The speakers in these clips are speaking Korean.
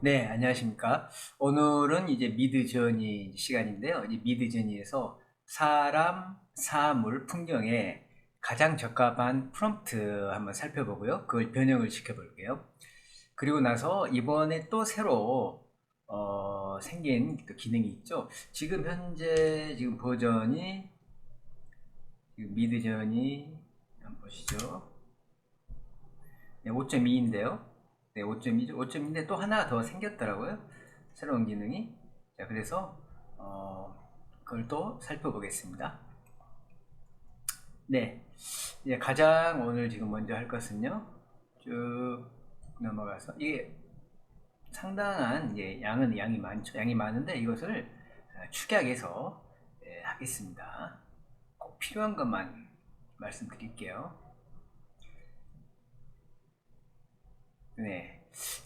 네, 안녕하십니까. 오늘은 이제 미드 저니 시간인데요. 이 미드 저니에서 사람, 사물, 풍경에 가장 적합한 프롬프트 한번 살펴보고요. 그걸 변형을 시켜볼게요. 그리고 나서 이번에 또 새로 어, 생긴 또 기능이 있죠. 지금 현재 지금 버전이 지금 미드 저니 한번 보시죠. 네, 5.2인데요. 네, 5.2죠. 5.2인데 또 하나 더 생겼더라고요. 새로운 기능이. 자, 그래서 어, 그걸 또 살펴보겠습니다. 네, 이제 가장 오늘 지금 먼저 할 것은요. 쭉 넘어가서 이게 상당한 예, 양은 양이 많죠. 양이 많은데 이것을 아, 축약해서 예, 하겠습니다. 꼭 필요한 것만 말씀드릴게요. 네.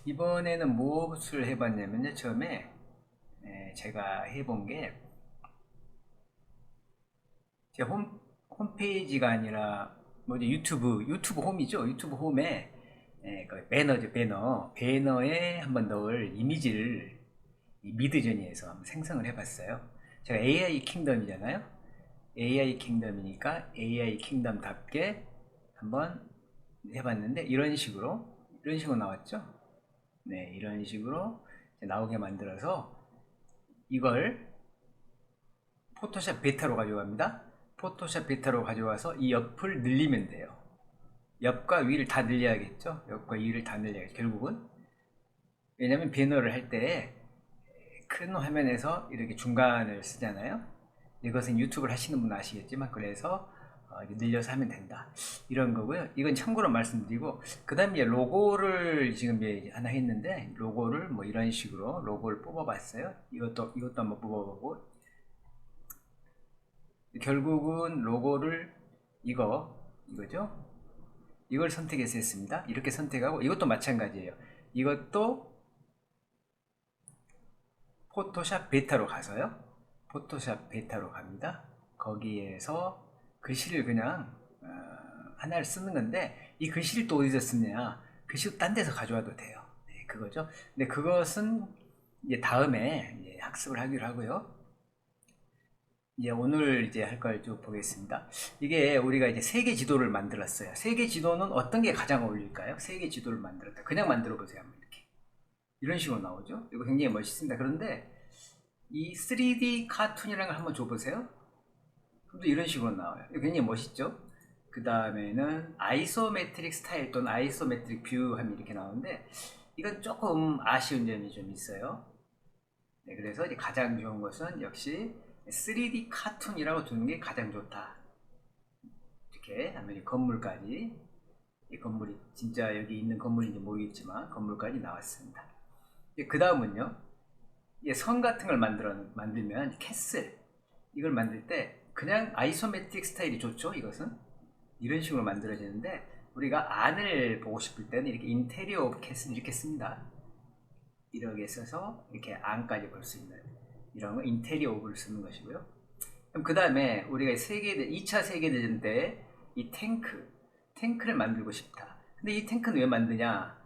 이번에는 무엇을 해봤냐면요. 처음에 예, 제가 해본 게 제 홈, 홈페이지가 아니라 뭐지 유튜브 유튜브 홈이죠. 유튜브 홈에 예, 그 배너죠 배너 배너에 한번 넣을 이미지를 이 미드저니에서 한번 생성을 해봤어요. 제가 AI 킹덤이잖아요. AI 킹덤이니까 AI 킹덤답게 한번 해봤는데 이런 식으로 이런 식으로 나왔죠. 네, 이런 식으로 나오게 만들어서 이걸 포토샵 베타로 가져갑니다. 포토샵 베타로 가져와서 이 옆을 늘리면 돼요. 옆과 위를 다 늘려야겠죠. 옆과 위를 다 늘려야겠죠. 결국은 왜냐면 배너를 할 때 큰 화면에서 이렇게 중간을 쓰잖아요. 이것은 유튜브를 하시는 분 아시겠지만 그래서 어, 늘려서 하면 된다. 이런 거고요. 이건 참고로 말씀드리고 그 다음에 로고를 지금 하나 했는데 로고를 뭐 이런 식으로 로고를 뽑아봤어요. 이것도 이것도 한번 뽑아보고 결국은 로고를 이거 이거죠. 이걸 선택해서 했습니다. 이렇게 선택하고 이것도 마찬가지예요. 이것도 포토샵 베타로 가서요. 포토샵 베타로 갑니다. 거기에서 글씨를 그냥 어, 하나를 쓰는 건데 이 글씨를 또 어디서 쓰냐? 글씨도 딴 데서 가져와도 돼요. 네, 그거죠. 근데 그것은 이제 다음에 이제 학습을 하기로 하고요. 이제 오늘 이제 할 걸 쭉 보겠습니다. 이게 우리가 이제 세계 지도를 만들었어요. 세계 지도는 어떤 게 가장 어울릴까요? 세계 지도를 만들었다. 그냥 만들어 보세요. 한번 이렇게. 이런 식으로 나오죠. 이거 굉장히 멋있습니다. 그런데 이 3D 카툰이라는 걸 한번 줘보세요. 그럼 이런 식으로 나와요. 굉장히 멋있죠. 그 다음에는 아이소메트릭 스타일 또는 아이소메트릭 뷰 하면 이렇게 나오는데 이건 조금 아쉬운 점이 좀 있어요. 네, 그래서 이제 가장 좋은 것은 역시 3D 카툰이라고 두는 게 가장 좋다. 이렇게 하면 이 건물까지 이 건물이 진짜 여기 있는 건물인지 모르겠지만 건물까지 나왔습니다. 그 다음은요. 선 같은 걸 만들어 만들면 캐슬 이걸 만들 때 그냥 아이소메트릭 스타일이 좋죠. 이것은 이런 식으로 만들어지는데 우리가 안을 보고 싶을 때는 이렇게 인테리어 캐슬 이렇게 씁니다. 이렇게 써서 이렇게 안까지 볼 수 있는 이런 거 인테리어 오브를 쓰는 것이고요. 그럼 그 다음에 우리가 세계 2차 세계대전 때 이 탱크 탱크를 만들고 싶다. 근데 이 탱크는 왜 만드냐?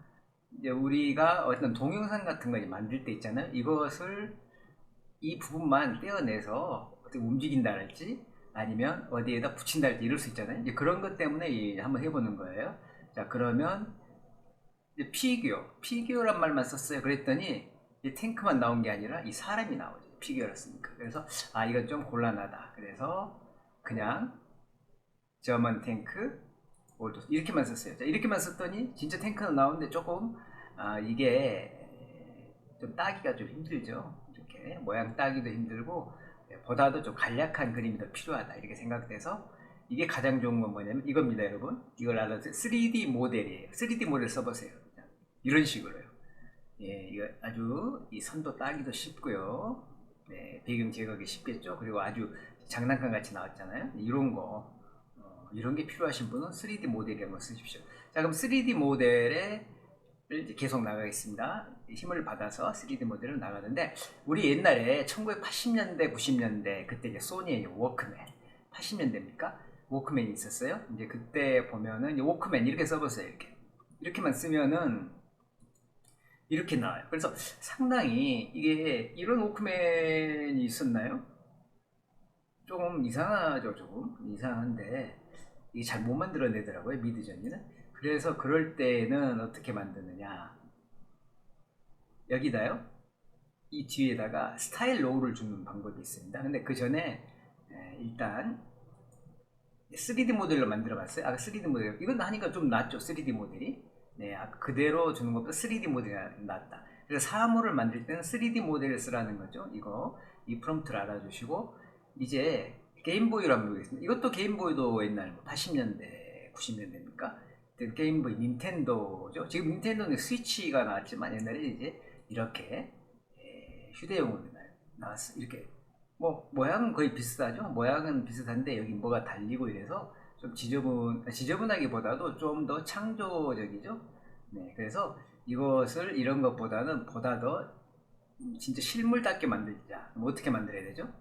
이제 우리가 어떤 동영상 같은 거 만들 때 있잖아요. 이것을 이 부분만 떼어내서 어떻게 움직인다랄지 아니면 어디에다 붙인다랄지 이럴 수 있잖아요. 이제 그런 것 때문에 한번 해보는 거예요. 자 그러면 이제 피규어, 피규어란 말만 썼어요. 그랬더니 이 탱크만 나온 게 아니라 이 사람이 나오죠. 피규어였으니까. 그래서 아 이건 좀 곤란하다. 그래서 그냥 저먼 탱크 올드 이렇게만 썼어요. 자, 이렇게만 썼더니 진짜 탱크는 나오는데 조금 아, 이게 좀 따기가 좀 힘들죠. 이렇게 모양 따기도 힘들고 보다도 좀 간략한 그림이 더 필요하다 이렇게 생각돼서 이게 가장 좋은 건 뭐냐면 이겁니다 여러분. 이걸 알아서 3D 모델이에요. 3D 모델 써보세요. 이런 식으로요. 예, 이거 아주 이 선도 따기도 쉽고요. 네, 배경 제거하기 쉽겠죠. 그리고 아주 장난감 같이 나왔잖아요. 이런 거 어, 이런 게 필요하신 분은 3D 모델에 한번 쓰십시오. 자 그럼 3D 모델에 계속 나가겠습니다. 힘을 받아서 3D 모델을 나가는데 우리 옛날에 1980년대 90년대 그때 이제 소니의 워크맨 80년대입니까? 워크맨이 있었어요. 이제 그때 보면은 워크맨 이렇게 써보세요. 이렇게 이렇게만 쓰면은 이렇게 나와요. 그래서 상당히 이게 이런 워크맨이 있었나요? 조금 이상하죠, 조금 이상한데 이게 잘 못 만들어내더라고요, 미드전이는. 그래서 그럴 때는 어떻게 만드느냐? 여기다요. 이 뒤에다가 스타일 로우를 주는 방법이 있습니다. 근데 그 전에 에, 일단 3D 모델로 만들어 봤어요. 아, 3D 모델. 이건 하니까 좀 낫죠, 3D 모델이. 네, 아까 그대로 주는 것보다 3D 모델이 낫다. 그래서 사물을 만들 때는 3D 모델을 쓰라는 거죠. 이거, 이 프롬프트를 알아주시고, 이제 게임보이로 한번 보겠습니다. 이것도 게임보이도 옛날 뭐 80년대, 90년대입니까? 게임보이 닌텐도죠. 지금 닌텐도는 스위치가 나왔지만 옛날에 이제 이렇게 에, 휴대용으로 나왔어. 이렇게 뭐 모양은 거의 비슷하죠. 모양은 비슷한데 여기 뭐가 달리고 이래서 좀 지저분 지저분하기보다도 좀 더 창조적이죠. 네, 그래서 이것을 이런 것보다는 보다 더 진짜 실물답게 만들자. 어떻게 만들어야 되죠?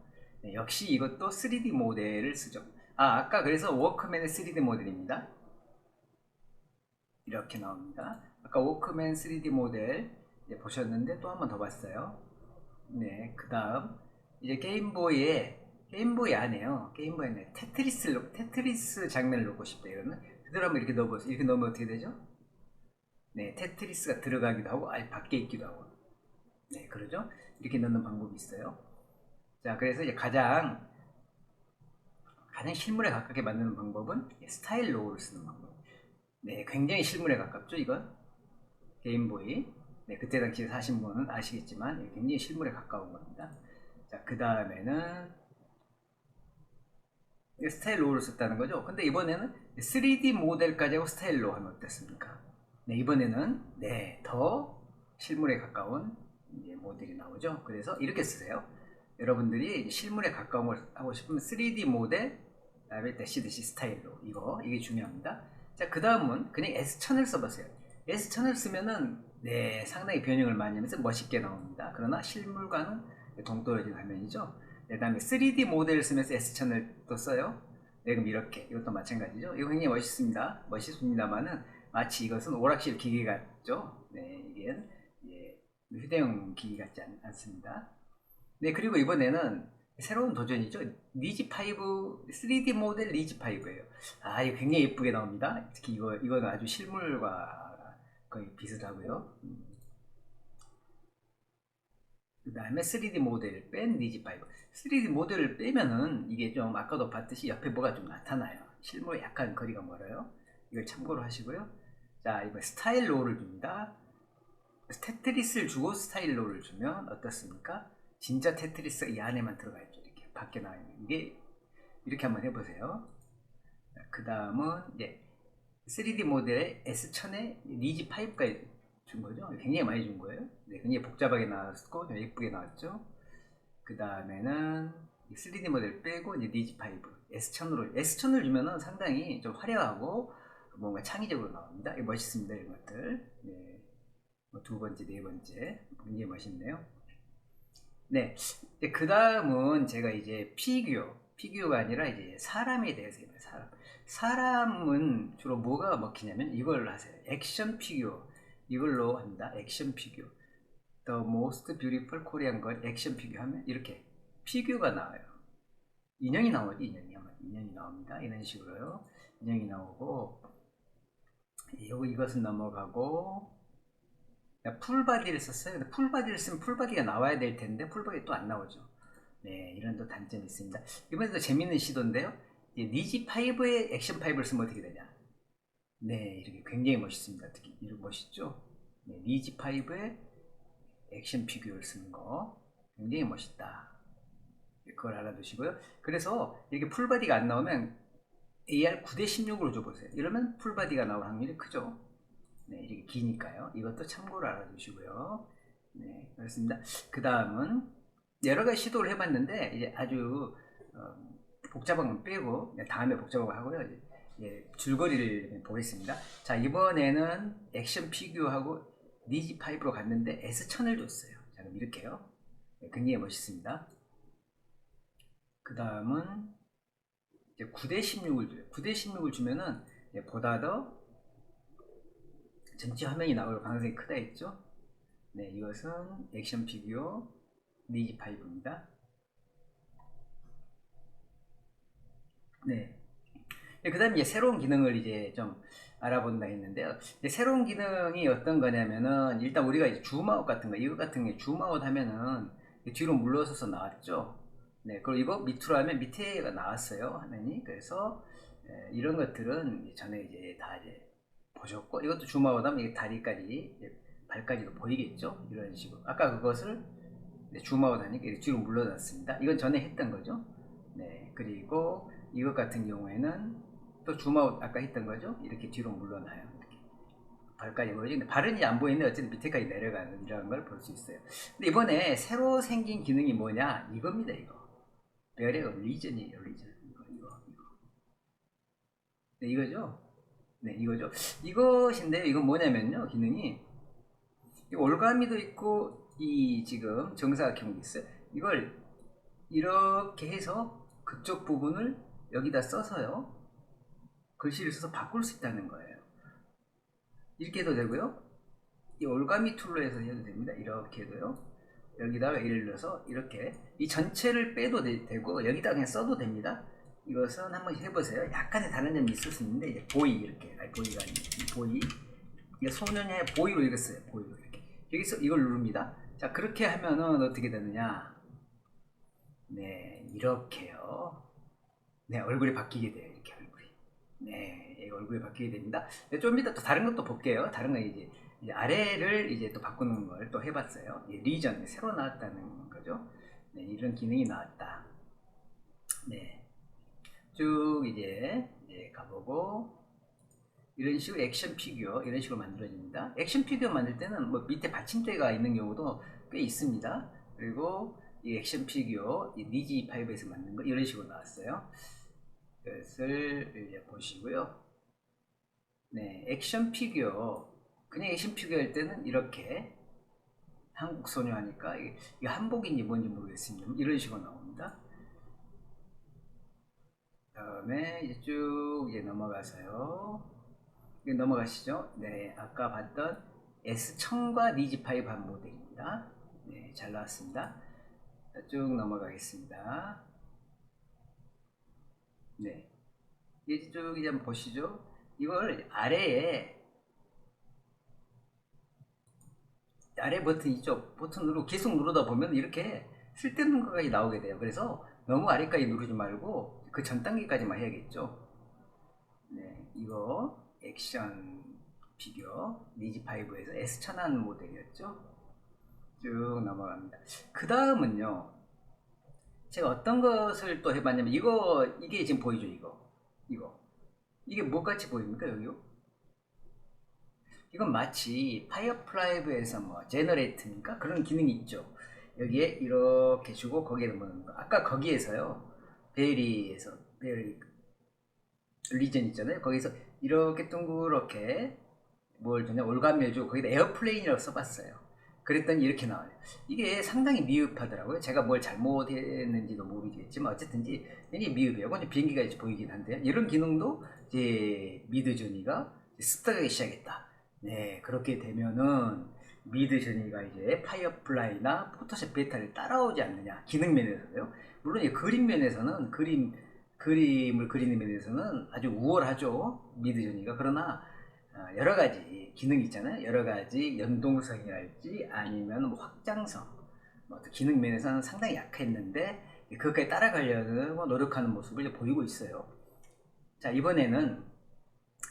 네, 역시 이것도 3D 모델을 쓰죠. 아, 아까 그래서 워크맨의 3D 모델입니다. 이렇게 나옵니다. 아까 워크맨 3D 모델 보셨는데 또 한 번 더 봤어요. 네, 그 다음 이제 게임보이에 게임보이 안에요. 게임보이 안에 테트리스 테트리스 장면을 넣고 싶다 이러면 그대로 한번 이렇게 넣어보세요. 이렇게 넣으면 어떻게 되죠? 네, 테트리스가 들어가기도 하고 아예 밖에 있기도 하고 네, 그러죠? 이렇게 넣는 방법이 있어요. 자, 그래서 이제 가장 가장 실물에 가깝게 만드는 방법은 스타일 로우를 쓰는 방법. 네, 굉장히 실물에 가깝죠, 이건 게임보이. 네, 그때 당시에 사신 분은 아시겠지만 굉장히 실물에 가까운 겁니다. 자, 그 다음에는 스타일 로우를 썼다는 거죠. 근데 이번에는 3D 모델까지 하고 스타일 로우 하면 어떻습니까? 네, 이번에는 네, 더 실물에 가까운 모델이 나오죠. 그래서 이렇게 쓰세요. 여러분들이 실물에 가까운 걸 하고 싶으면 3D 모델, 그다음에 대시 대시 스타일로 이거 이게 중요합니다. 자, 그 다음은 그냥 S1000을 써보세요. S1000을 쓰면은 네, 상당히 변형을 많이 하면서 멋있게 나옵니다. 그러나 실물과는 동떨어진 화면이죠. 그 다음에 3D 모델을 쓰면서 S1000을 또 써요. 네, 그럼 이렇게 이것도 마찬가지죠. 이거 굉장히 멋있습니다. 멋있습니다만은 마치 이것은 오락실 기계 같죠. 네, 이게 예, 휴대용 기기 같지 않, 않습니다. 네, 그리고 이번에는 새로운 도전이죠. 니지5 3D 모델 니지5예요. 아, 이거 굉장히 예쁘게 나옵니다. 특히 이거 이거는 아주 실물과 거의 비슷하고요. 음. 그 다음에 3D 모델을 뺀 니지5. 3D 모델을 빼면은 이게 좀 아까도 봤듯이 옆에 뭐가 좀 나타나요. 실물에 약간 거리가 멀어요. 이걸 참고로 하시고요. 자, 이번 스타일로를 줍니다. 테트리스를 주고 스타일로를 주면 어떻습니까? 진짜 테트리스가 이 안에만 들어가 있죠. 이렇게 밖에 나와 있는 이게 이렇게 한번 해보세요. 그 다음은 이제 3D 모델의 S1000에 니지 5까지 준 거죠. 굉장히 많이 준 거예요. 네, 굉장히 복잡하게 나왔고 예쁘게 나왔죠. 그 다음에는 3D 모델 빼고 이제 니지 5 S1000으로 S1000을 주면은 상당히 좀 화려하고 뭔가 창의적으로 나옵니다. 멋있습니다. 이런 것들. 네. 뭐두 번째, 네 번째 굉장히 멋있네요. 네, 그 다음은 제가 이제 피규어, 피규어가 아니라 이제 사람에 대해서 해봐요. 사람. 사람은 주로 뭐가 먹히냐면 이걸 하세요. 액션 피규어. 이걸로 합니다. 액션 피규어. The most beautiful Korean girl 액션 피규어 하면 이렇게 피규어가 나와요. 인형이 나오죠. 인형이 아마 인형이 나옵니다. 이런 식으로요. 인형이 나오고 이거 이것은 넘어가고 풀바디를 썼어요. 근데 풀바디를 쓰면 풀바디가 나와야 될 텐데 풀바디 또 안 나오죠. 네, 이런 또 단점이 있습니다. 이번에도 재밌는 시도인데요. 니지5의 액션 5를 쓰면 어떻게 되냐? 네, 이렇게 굉장히 멋있습니다. 특히 이렇게 멋있죠? 네, 니지5의 액션 피규어를 쓰는 거 굉장히 멋있다. 그걸 알아두시고요. 그래서 이렇게 풀바디가 안 나오면 AR 9대 16으로 줘보세요. 이러면 풀바디가 나올 확률이 크죠. 네, 이렇게 기니까요. 이것도 참고로 알아두시고요. 네, 그렇습니다. 그 다음은 여러 가지 시도를 해봤는데 이제 아주 어, 복잡한 건 빼고 네, 다음에 복잡한 거 하고요. 이제, 예, 줄거리를 보겠습니다. 자 이번에는 액션 피규어하고 니지5로 갔는데 S1000을 줬어요. 자 그럼 이렇게요. 네, 굉장히 멋있습니다. 그 다음은 9대 16을 줘요. 9대 16을 주면은 보다 더 전체 화면이 나올 가능성이 크다 했죠. 네, 이것은 액션 피규어 니지 파이브입니다. 네. 그 다음에 이제 새로운 기능을 이제 좀 알아본다 했는데요. 새로운 기능이 어떤 거냐면은 일단 우리가 이제 줌아웃 같은 거, 이거 같은 게 줌아웃 하면은 뒤로 물러서서 나왔죠. 네, 그리고 이거 밑으로 하면 밑에가 나왔어요. 화면이. 그래서 에, 이런 것들은 전에 이제 다 이제 보셨고 이것도 하면 이게 다리까지 발까지도 보이겠죠. 이런 식으로. 아까 그것을 네, 하니까 이렇게 뒤로 물러났습니다. 이건 전에 했던 거죠. 네, 그리고 이것 같은 경우에는 또 줌아웃 아까 했던 거죠. 이렇게 뒤로 물러나요. 이렇게. 발까지 보이죠. 근데 발은 이제 안 보이는데 어쨌든 밑에까지 내려가는 이런 걸 볼 수 있어요. 근데 이번에 새로 생긴 기능이 뭐냐? 이겁니다, 이거. 별의 리전이에요, 리전. 이거, 이거, 이거. 네, 이거죠. 네, 이거죠. 이것인데, 이건 뭐냐면요, 기능이. 이 올가미도 있고, 이 지금 정사각형도 있어요. 이걸 이렇게 해서 그쪽 부분을 여기다 써서요. 글씨를 써서 바꿀 수 있다는 거예요. 이렇게 해도 되고요. 이 올가미 툴로 해서 해도 됩니다. 이렇게 해도요. 여기다가 예를 들어서 이렇게 이 전체를 빼도 되, 고 여기다 그냥 써도 됩니다. 이것은 한번 해보세요. 약간의 다른 점이 있을 수 있는데 보이 이렇게 아니 보이가 아니고 보이 이게 소년의 보이로 읽었어요. 보이로 이렇게 여기서 이걸 누릅니다. 자 그렇게 하면은 어떻게 되느냐? 네 이렇게요. 네 얼굴이 바뀌게 돼요. 이렇게 얼굴이. 네 얼굴이 바뀌게 됩니다. 네, 좀 이따 또 다른 것도 볼게요. 다른 거 이제 이제 아래를 이제 또 바꾸는 걸 또 해봤어요. 예, 리전 새로 나왔다는 거죠. 네, 이런 기능이 나왔다. 네, 쭉 이제, 이제 가보고 이런 식으로 액션 피규어 이런 식으로 만들어집니다. 액션 피규어 만들 때는 뭐 밑에 받침대가 있는 경우도 꽤 있습니다. 그리고 이 액션 피규어 이 니지 5에서 만든 거 이런 식으로 나왔어요. 이것을 이제 보시고요. 네, 액션 피규어 그냥 액션 피규어 할 때는 이렇게 한국 소녀 하니까 이게 한복인지 뭔지 모르겠습니다. 이런 식으로 나옵니다. 다음에 이제 쭉 이제 넘어가서요. 넘어가시죠. 네, 아까 봤던 S1000과 니지5 한 모델입니다. 네, 잘 나왔습니다. 자, 쭉 넘어가겠습니다. 네. 이제 쭉 이제 한번 보시죠. 이걸 아래에 아래 버튼 이쪽 버튼 누르고 계속 누르다 보면 이렇게 쓸데없는 것까지 나오게 돼요. 그래서 너무 아래까지 누르지 말고 그 전 단계까지만 해야겠죠. 네, 이거 액션 피규어 니지5에서 S1000한 모델이었죠. 쭉 넘어갑니다. 그 다음은요. 제가 어떤 것을 또 해봤냐면 이거 이게 지금 보이죠 이거 이거 이게 뭐같이 보입니까 여기요? 이건 마치 파이어플라이브에서 뭐 제너레이트니까 그런 기능이 있죠. 여기에 이렇게 주고 거기에 넣는 거. 아까 거기에서요. 베리에서 베리 리전 있잖아요. 거기서 이렇게 둥그렇게 뭘 주냐 올가미를 주고 거기다 에어플레인이라고 써봤어요. 그랬더니 이렇게 나와요. 이게 상당히 미흡하더라고요. 제가 뭘 잘못했는지도 모르겠지만 어쨌든지 굉장히 미흡해요. 근데 비행기가 이제 보이긴 한데 이런 기능도 이제 미드조니가 습득하기 시작했다. 네, 그렇게 되면은 미드저니가 이제 파이어플라이나 포토샵 베타를 따라오지 않느냐 기능 면에서요. 물론 이 그림 면에서는 그림 그림을 그리는 면에서는 아주 우월하죠 미드저니가 그러나 어, 여러 가지 기능이 있잖아요. 여러 가지 연동성이랄지 아니면 뭐 확장성, 뭐 기능 면에서는 상당히 약했는데 그것까지 따라가려고 노력하는 모습을 보이고 있어요. 자 이번에는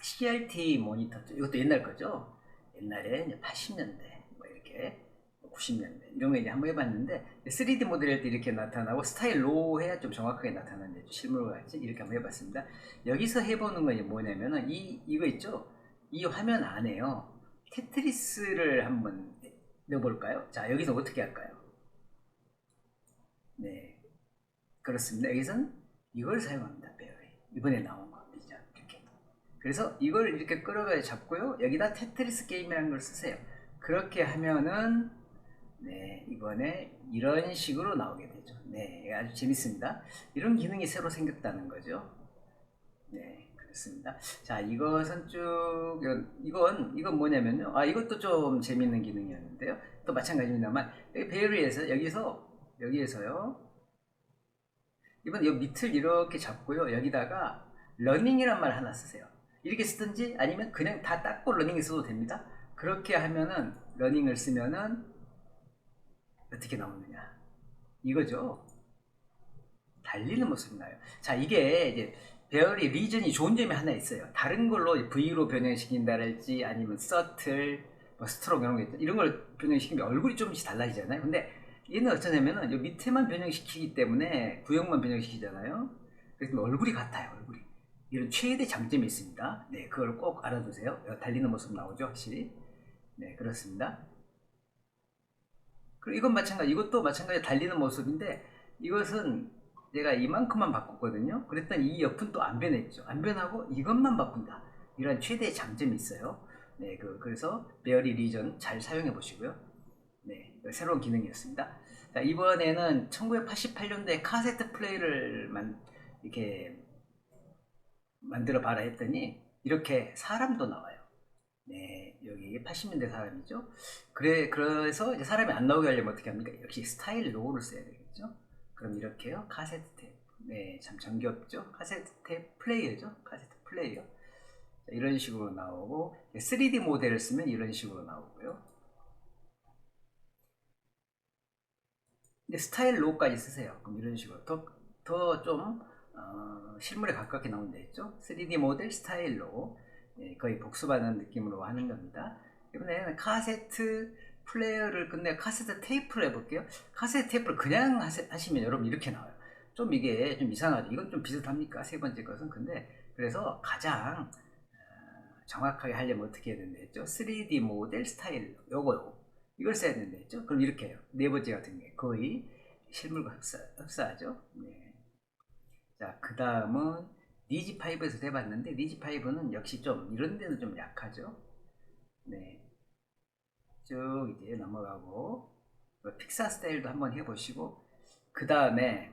CRT 모니터 이것도 옛날 거죠. 옛날에 이제 80년대 뭐 이렇게 90년대 이런 거 이제 한번 해봤는데 3D 모델 할때 이렇게 나타나고 스타일 로우 해야 좀 정확하게 나타나는데 실물과 같이 이렇게 한번 해봤습니다. 여기서 해보는 건 뭐냐면은 이 이거 있죠. 이 화면 안에요. 테트리스를 한번 넣어볼까요? 자 여기서 어떻게 할까요? 네 그렇습니다. 여기서는 이걸 사용합니다. 배열이 이번에 나온 거. 그래서 이걸 이렇게 끌어가 잡고요. 여기다 테트리스 게임이라는 걸 쓰세요. 그렇게 하면은 네 이번에 이런 식으로 나오게 되죠. 네 아주 재밌습니다. 이런 기능이 새로 생겼다는 거죠. 네 됐습니다. 자, 이것은 쭉 이건 이건 뭐냐면요. 아, 이것도 좀 재밌는 기능이었는데요. 또 마찬가지입니다만 여기 베리에서 여기서 여기에서요. 이번 이 밑을 이렇게 잡고요. 여기다가 러닝이란 말 하나 쓰세요. 이렇게 쓰든지 아니면 그냥 다 닦고 러닝 써도 됩니다. 그렇게 하면은 러닝을 쓰면은 어떻게 나오느냐 이거죠. 달리는 모습이 나요. 자 이게 이제 배열이 리전이 좋은 점이 하나 있어요. 다른 걸로 V로 변형시킨다랄지 아니면 서틀, 뭐 스트로크 이런 거 있- 이런 걸 변형시키면 얼굴이 조금씩 달라지잖아요. 근데 얘는 어쩌냐면은 요 밑에만 변형시키기 때문에 구형만 변형시키잖아요. 그래서 얼굴이 같아요. 얼굴이. 이런 최대 장점이 있습니다. 네, 그걸 꼭 알아두세요. 달리는 모습 나오죠, 확실히. 네, 그렇습니다. 그리고 이건 마찬가지, 이것도 마찬가지 달리는 모습인데 이것은 내가 이만큼만 바꿨거든요. 그랬더니 이 옆은 또 안 변했죠. 안 변하고 이것만 바꾼다. 이런 최대 장점이 있어요. 네, 그, 그래서 베어리 리전 잘 사용해 보시고요. 네, 새로운 기능이었습니다. 자, 이번에는 1988년도에 카세트 플레이를 만, 이렇게 만들어 봐라 했더니 이렇게 사람도 나와요. 네, 여기 80년대 사람이죠. 그래, 그래서 이제 사람이 안 나오게 하려면 어떻게 합니까? 역시 스타일 로고를 써야 되겠죠. 그럼 이렇게요. 카세트 테이프. 네, 참 정겹죠. 카세트 테이프 플레이어죠. 카세트 플레이어. 자, 이런 식으로 나오고 3D 모델을 쓰면 이런 식으로 나오고요. 근데 스타일 로우까지 쓰세요. 그럼 이런 식으로 더 더좀 어, 실물에 가깝게 나온다 했죠. 3D 모델 스타일 로우 예, 거의 복습하는 느낌으로 하는 겁니다. 이번에는 카세트 플레이어를 끝내 카세트 테이프를 해볼게요. 카세트 테이프를 그냥 하시면 여러분 이렇게 나와요. 좀 이게 좀 이상하죠. 이건 좀 비슷합니까? 세 번째 것은 근데 그래서 가장 어, 정확하게 하려면 어떻게 해야 된다 했죠? 3D 모델 스타일 요거 이걸 써야 된다 했죠? 그럼 이렇게 해요. 네 번째 같은 게 거의 실물과 흡사, 흡사하죠. 네. 자, 그 다음은 니지5에서 해봤는데 니지5는 역시 좀 이런 데는 좀 약하죠. 네. 쭉 이제 넘어가고 픽사 스타일도 한번 해보시고 그 다음에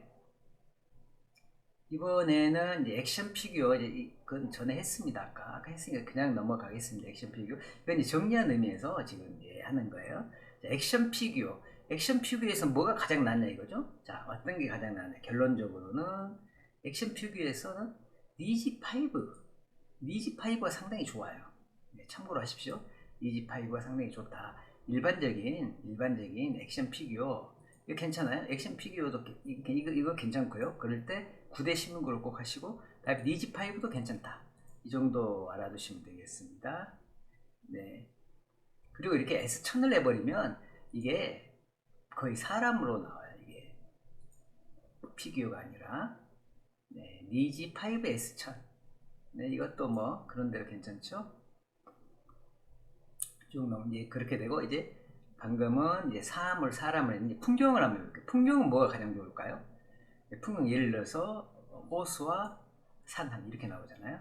이번에는 이제 액션 피규어 이제 이- 그건 전에 했습니다. 아까. 아까 했으니까 그냥 넘어가겠습니다. 액션 피규어. 이건 이제 정리한 의미에서 지금 이제 하는 거예요. 자, 액션 피규어. 액션 피규어에서 뭐가 가장 낫냐 이거죠? 자 어떤 게 가장 낫냐? 결론적으로는 액션 피규어에서는 니지5 니지5가 상당히 좋아요 네, 참고로 하십시오 니지5가 상당히 좋다 일반적인 일반적인 액션 피규어 이거 괜찮아요? 액션 피규어도 이거 이거 괜찮고요. 그럴 때 9대 16을 꼭 하시고 다음에 니지5도 괜찮다. 이 정도 알아두시면 되겠습니다. 네. 그리고 이렇게 S1000을 내버리면 이게 거의 사람으로 나와요. 이게 피규어가 아니라 네, 니지 5 S1000. 네, 이것도 뭐 그런 대로 괜찮죠? 쭉넘 이제 그렇게 되고 이제 방금은 이제 사물 사람을 했는데 풍경을 한번 해볼게요. 풍경은 뭐가 가장 좋을까요? 네, 풍경 예를 들어서 호수와 산함 이렇게 나오잖아요.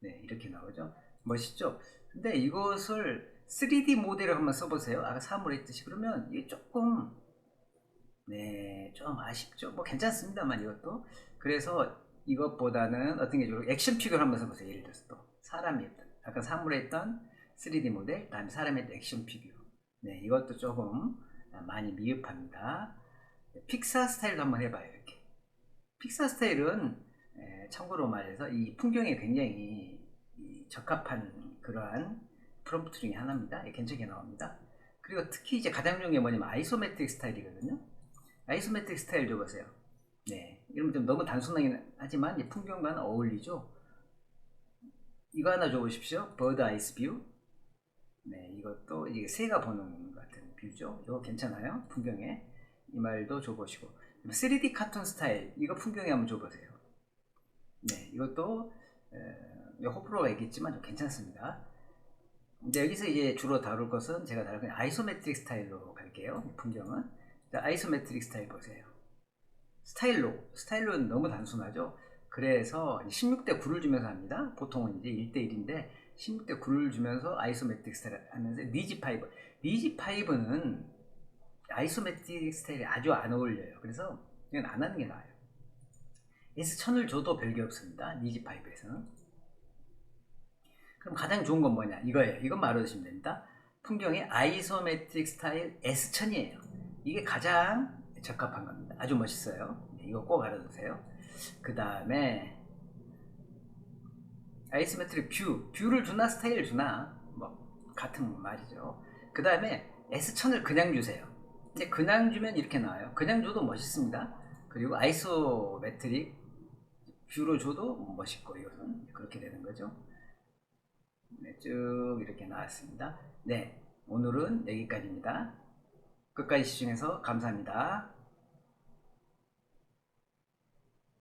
네, 이렇게 나오죠. 멋있죠? 근데 이것을 3D 모델을 한번 써보세요. 아까 사물 했듯이 그러면 이게 조금 네, 좀 아쉽죠. 뭐 괜찮습니다만 이것도 그래서 이것보다는 어떤 게 좋을까? 액션 피규어 한번 써보세요. 예를 들어서 또 사람이 했던 아까 사물에 했던 3D 모델, 다음에 사람의 액션 피규어. 네, 이것도 조금 많이 미흡합니다. 픽사 스타일도 한번 해봐요. 이렇게. 픽사 스타일은 에, 참고로 말해서 이 풍경에 굉장히 이 적합한 그러한 프롬프트 중에 하나입니다. 예, 괜찮게 나옵니다. 그리고 특히 이제 가장 좋은 게 뭐냐면 아이소메트릭 스타일이거든요. 아이소메트릭 스타일 줘보세요. 네, 이러면 좀 너무 단순하긴 하지만 이 풍경과는 어울리죠. 이거 하나 줘보십시오. 버드 아이스 뷰. 네, 이것도 이게 새가 보는 것 같은 뷰죠. 이거 괜찮아요. 풍경에 이 말도 줘보시고 3D 카툰 스타일 이거 풍경에 한번 줘보세요. 네, 이것도 에, 호불호가 있겠지만 좀 괜찮습니다. 이제 여기서 이제 주로 다룰 것은 제가 다룰 건 아이소메트릭 스타일로 갈게요. 풍경은 자, 아이소메트릭 스타일 보세요. 스타일로 스타일로는 너무 단순하죠. 그래서 16대 9를 주면서 합니다. 보통은 이제 1대 1인데 16대 9를 주면서 아이소메트릭 스타일 하면서 니지5 니지5는 아이소메트릭 스타일이 아주 안 어울려요. 그래서 이건 안 하는 게 나아요. S1000을 줘도 별게 없습니다. 니지5에서는. 그럼 가장 좋은 건 뭐냐? 이거예요. 이것만 알아두시면 됩니다. 풍경의 아이소메트릭 스타일 S1000이에요. 이게 가장 적합한 겁니다. 아주 멋있어요. 네, 이거 꼭 알아두세요. 그 다음에 아이소메트릭 뷰, 뷰를 주나 스타일을 주나 뭐 같은 말이죠. 그 다음에 S1000을 그냥 주세요. 근데 그냥 주면 이렇게 나와요. 그냥 줘도 멋있습니다. 그리고 아이소메트릭 뷰로 줘도 멋있고 이것은 그렇게 되는 거죠. 네, 쭉 이렇게 나왔습니다. 네, 오늘은 여기까지입니다. 끝까지 시청해서 감사합니다.